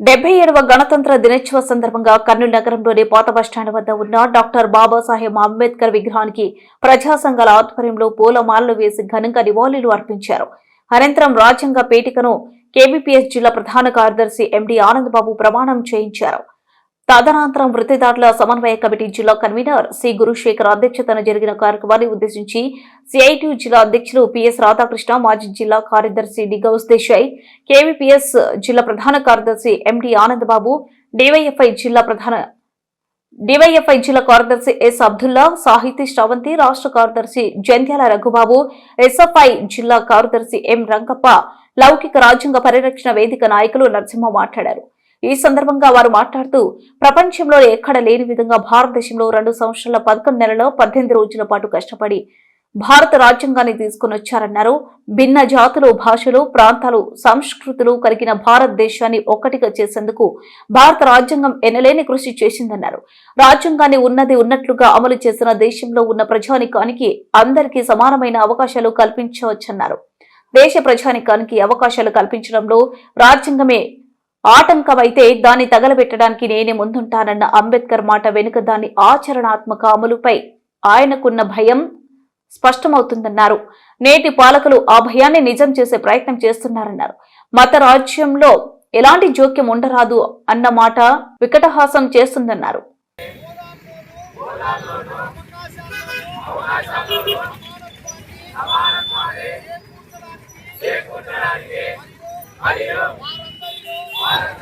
డెబ్బై ఏడవ గణతంత్ర దినోత్సవ సందర్భంగా కర్నూలు నగరంలోని పాత బస్టాండ్ వద్ద ఉన్న డాక్టర్ బాబాసాహెబ్ అంబేద్కర్ విగ్రహానికి ప్రజా సంఘాల ఆధ్వర్యంలో పూలమాలలు వేసి ఘనంగా నివాళులు అర్పించారు. అనంతరం రాజ్యాంగ పేటికను కేబీపీఎస్ జిల్లా ప్రధాన కార్యదర్శి ఎండి ఆనందబాబు ప్రమాణం చేయించారు. తదనంతరం వృత్తిదారుల సమన్వయ కమిటీ జిల్లా కన్వీనర్ సి. గురుశేఖర్ అధ్యక్షతన జరిగిన కార్యక్రమాన్ని ఉద్దేశించి సిఐటి జిల్లా అధ్యక్షులు పిఎస్ రాధాకృష్ణ మాజీ జిల్లా కార్యదర్శి డిగౌస్ దేశాయ్ కేవీపీఎస్ జిల్లా ప్రధాన కార్యదర్శి ఎండి ఆనందబాబు డివైఎఫ్ఐ జిల్లా ప్రధాన డివైఎఫ్ఐ జిల్లా కార్యదర్శి ఎస్. అబ్దుల్లా సాహితీ శ్రవంతి రాష్ట్ర కార్యదర్శి జంధ్యాల రఘుబాబు ఎస్ఎఫ్ఐ జిల్లా కార్యదర్శి ఎం రంగప్ప లౌకిక రాజ్యాంగ పరిరక్షణ వేదిక నాయకులు నరసింహ మాట్లాడారు. ఈ సందర్భంగా వారు మాట్లాడుతూ ప్రపంచంలో ఎక్కడ లేని విధంగా భారతదేశంలో రెండు సంవత్సరాల పదకొండు నెలలో పద్దెనిమిది రోజుల పాటు కష్టపడి భారత రాజ్యాంగాన్ని తీసుకుని వచ్చారన్నారు. భిన్న జాతులు భాషలు ప్రాంతాలు సంస్కృతులు కలిగిన భారతదేశాన్ని ఒక్కటిగా చేసేందుకు భారత రాజ్యాంగం ఎనలేని కృషి చేసిందన్నారు. రాజ్యాంగాన్ని ఉన్నది ఉన్నట్లుగా అమలు చేసిన దేశంలో ఉన్న ప్రజానికానికి అందరికీ సమానమైన అవకాశాలు కల్పించవచ్చన్నారు. దేశ ప్రజానికానికి అవకాశాలు కల్పించడంలో రాజ్యాంగమే ఆటంకమైతే దాన్ని తగలబెట్టడానికి నేనే ముందుంటానన్న అంబేద్కర్ మాట వెనుక దాని ఆచరణాత్మక అమలుపై ఆయనకున్న భయం స్పష్టమవుతుందన్నారు. నేటి పాలకులు ఆ భయాన్ని నిజం చేసే ప్రయత్నం చేస్తున్నారన్నారు. మత రాజ్యంలో ఎలాంటి జోక్యం ఉండరాదు అన్న మాట వికటహాసం చేస్తుందన్నారు.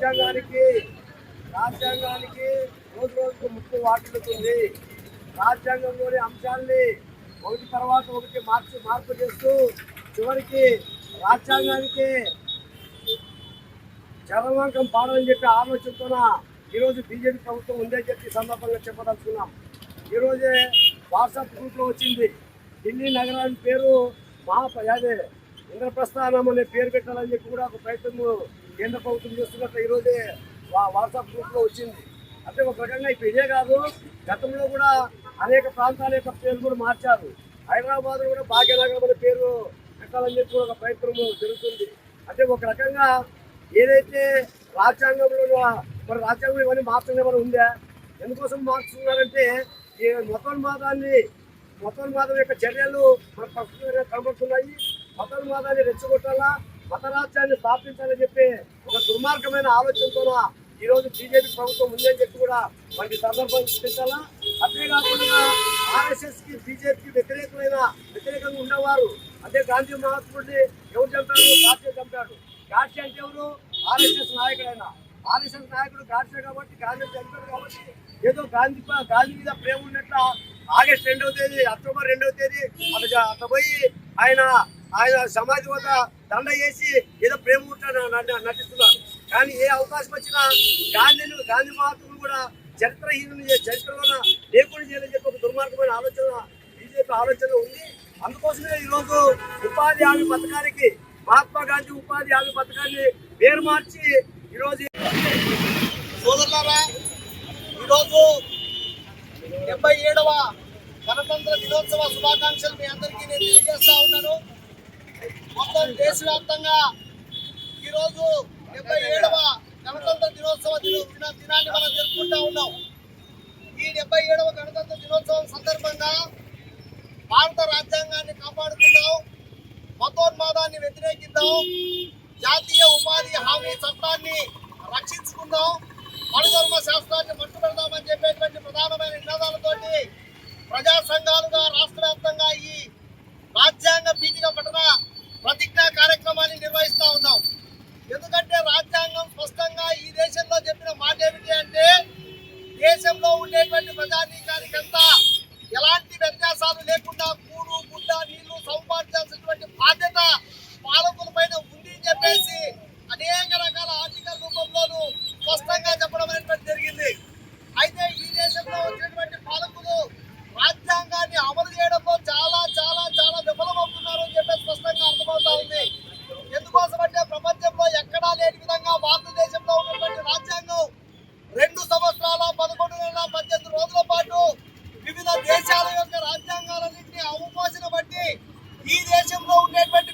రాజ్యాంగానికి రాజ్యాంగానికి రోజు రోజుకు ముక్కు వాటిల్లుతుంది. రాజ్యాంగంలోని అంశాల్ని ఒకటి తర్వాత ఒకటి మార్చి మార్పు చేస్తూ చివరికి రాజ్యాంగానికి చరమాంకం పాడని చెప్పి ఆలోచనతోన ఈరోజు బీజేపీ ప్రభుత్వం ఉందని చెప్పి సందర్భంగా చెప్పదలుచుకున్నాం. ఈరోజే వాట్సాప్ గ్రూప్లో వచ్చింది. ఢిల్లీ నగరానికి పేరు మహా అదే ఇంద్రప్రస్థానం అనే పేరు పెట్టాలని చెప్పి కూడా ఒక ప్రయత్నం కేంద్ర ప్రభుత్వం చేస్తున్నట్లు ఈరోజే వా- వాట్సాప్ గ్రూప్లో వచ్చింది. అంటే ఒక రకంగా ఇప్పుడు ఇదే కాదు గతంలో కూడా అనేక ప్రాంతాల యొక్క పేర్లు కూడా మార్చారు. హైదరాబాద్ కూడా భాగ్యనగరం అనే పేరు పెట్టాలని చెప్పి ఒక ప్రయత్నం జరుగుతుంది. అంటే ఒక రకంగా ఏదైతే రాజ్యాంగంలో మరి రాజ్యాంగం ఇవన్నీ మార్చడం ఏమైనా ఉందా? ఎందుకోసం మార్చుతున్నారంటే ఈ మతోన్మాదాన్ని మతోన్మాదం యొక్క చర్యలు మన ప్రస్తుతం కనబడుతున్నాయి. మతోన్మాదాన్ని రెచ్చగొట్టాలా? మతరాజ్యాన్ని స్థాపించాలని చెప్పి ఒక దుర్మార్గమైన ఆలోచనతో ఈ రోజు బీజేపీ ప్రభుత్వం ఉందని చెప్పి కూడా మనకి సందర్భం చూపించాలా? అంతేకాకుండా ఆర్ఎస్ఎస్కి బీజేపీకి వ్యతిరేకమైన వ్యతిరేకంగా ఉండేవారు అదే గాంధీ మహాత్ముడిని ఎవరు చంపాడు గాడ్సే చంపాడు. గాడ్సే అంటే ఎవరు? ఆర్ఎస్ఎస్ నాయకుడైన. ఆర్ఎస్ఎస్ నాయకుడు గాడ్సే కాబట్టి గాంధీ చంపాడు కాబట్టి ఏదో గాంధీ గాంధీ మీద ప్రేమ ఉన్నట్ల ఆగస్ట్ రెండవ తేదీ అక్టోబర్ రెండవ తేదీ అట్లా అట్లా పోయి ఆయన ఆయన సమాధి వద్ద దండ చేసి ఏదో ప్రేమ నటిస్తున్నారు. కానీ ఏ అవకాశం వచ్చినా గాంధీని గాంధీ మహాత్ములు కూడా చరిత్రహీనుని చే- చరిత్రలో లేకుండా చేయాలని చెప్పి ఒక దుర్మార్గమైన ఆలోచన బీజేపీ ఆలోచన ఉంది. అందుకోసమే ఈరోజు ఉపాధి హామీ పథకానికి మహాత్మా గాంధీ ఉపాధి హామీ పథకాన్ని పేరు మార్చి ఈరోజు సోదరులారా ఈరోజు డెబ్బై ఏడవ గణతంత్ర దినోత్సవ శుభాకాంక్షలు మీ అందరికీ నేను తెలియజేస్తా ఉన్నాను. మొత్తం దేశవ్యాప్తంగా ఈరోజు డెబ్బై ఏడవ గణతంత్ర దినోత్సవ దిన దినాన్ని మనం జరుపుకుంటా ఉన్నాం. ఈ డెబ్బై ఏడవ గణతంత్ర దినోత్సవం సందర్భంగా భారత రాజ్యాంగాన్ని కాపాడుకుందాం మతోన్మాదాన్ని వ్యతిరేకిద్దాం జాతీయ ఉపాధి హామీ చట్టాన్ని రక్షించుకుందాం మనుధర్మ శాస్త్రాన్ని మట్టు పెడదామని చెప్పేటువంటి ప్రధానమైన నినాదాలతోటి ప్రజా సంఘాలుగా రాష్ట్ర వ్యాప్తంగా ఈ రాజ్యాంగ పీఠిక పట్టణ ప్రతిజ్ఞ కార్యక్రమాన్ని నిర్వహిస్తూ ఉన్నాం. ఎందుకంటే రాజ్యాంగం స్పష్టంగా ఈ దేశంలో చెప్పిన మాట ఏమిటి అంటే దేశంలో ఉండేటువంటి ప్రజాధికారికంతా ఎలాంటి వ్యత్యాసాలు వివిధ దేశాల యొక్క రాజ్యాంగాలన్నింటినీ అవమోసిన బట్టి ఈ దేశంలో ఉండేటువంటి